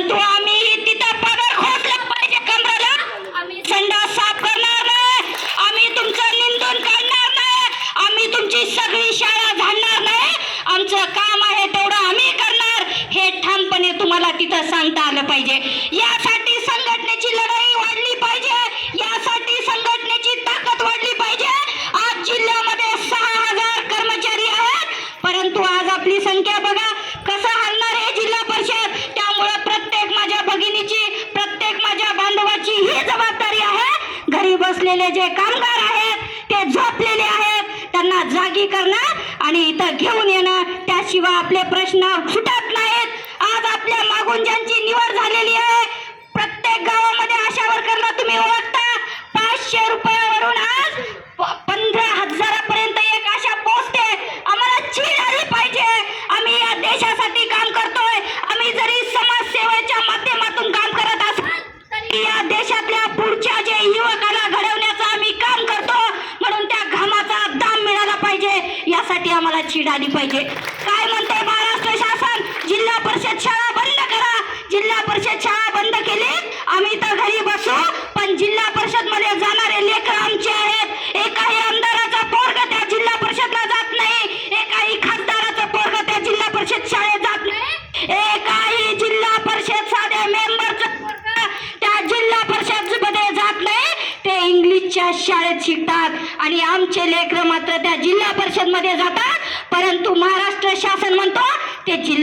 परंतु आम्ही तिथं पगार खोचला पाहिजे कमराला संडास साफ करणार नाही. आम्ही तुमचं निंदून काढणार नाही. आम्ही तुमची सगळी शाळा झाडणार नाही. आमचं काम आहे तेवढं आम्ही करणार. हे ठामपणे तुम्हाला तिथं सांगता आलं पाहिजे. यासाठी घरी बसलेले जे कामगार आहेत ते झोपलेले आहेत. त्यांना जागी करणं आणि इथं घेऊन येणं त्याशिवाय आपले प्रश्न सुटत नाहीत. आज आपल्या मागून ज्यांची निवड झालेली आहे. प्रत्येक गावामध्ये आशा वर्करला तुम्ही ओळखता? पाचशे रुपयावरून आज पंधरा हजारापर्यंत एक आशा पोहोचते आम्हाला चीड आली पाहिजे. आम्ही या देशासाठी काम करतो. आम्हाला चीड आली पाहिजे. काय म्हणते महाराष्ट्र शासन? जिल्हा परिषद शाळा बंद करा. जिल्हा परिषद शाळा बंद केली आम्ही तर घरी बसू. पण जिल्हा परिषदमध्ये जाणारे लेकर आमचे आहेत. एकाही आमदाराचा पोरग त्या जिल्हा परिषदला जात नाही. एकाही खासदाराचा पोरग त्या जिल्हा परिषद शाळेत जात नाही. एकाही जिल्हा परिषद साधे मेंबर त्या जिल्हा परिषदमध्ये जात नाही. ते इंग्लिशच्या शाळेत शिकतात. आणि आमचे लेकर मात्र त्या जिल्हा परिषदमध्ये जातात. परंतु महाराष्ट्र